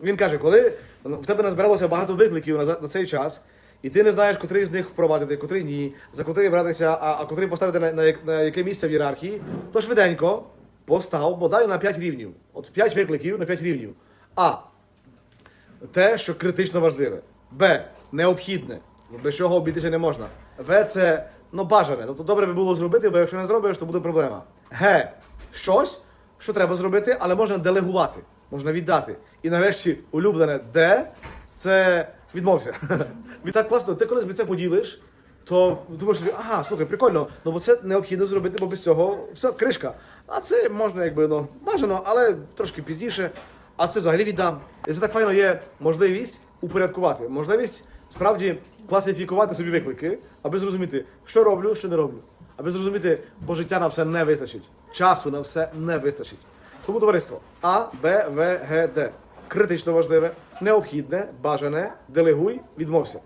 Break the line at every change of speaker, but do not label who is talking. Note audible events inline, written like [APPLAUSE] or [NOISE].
Він каже, коли в тебе назбиралося багато викликів на, на цей час, і ти не знаєш, котрий з них впровадити, котрий ні, за котрий братися, а, а котрий поставити на, на, на яке місце в ієрархії, то швиденько постав, бодай на 5 рівнів. От 5 викликів на 5 рівнів. А. Те, що критично важливе. Б. Необхідне. Без чого обійтися не можна. В. Це ну, бажане. Тобто добре би було зробити, бо якщо не зробиш, то буде проблема. Г. Щось, що треба зробити, але можна делегувати, можна віддати. І нарешті улюблене Д. Це відмовся. Відтак [LAUGHS] класно, ти коли це поділиш, то думаєш собі, ага, слухай, прикольно, ну бо це необхідно зробити, бо без цього все, кришка. А це можна якби ну бажано, але трошки пізніше. А це взагалі віддам. І це так файно є можливість упорядкувати, можливість справді класифікувати собі виклики, аби зрозуміти, що роблю, що не роблю. Аби зрозуміти, бо життя на все не вистачить. Часу на все не вистачить. Тому товариство А, Б, В, Г, Д. Критично важливе, необхідне, бажане, делегуй, відмовся.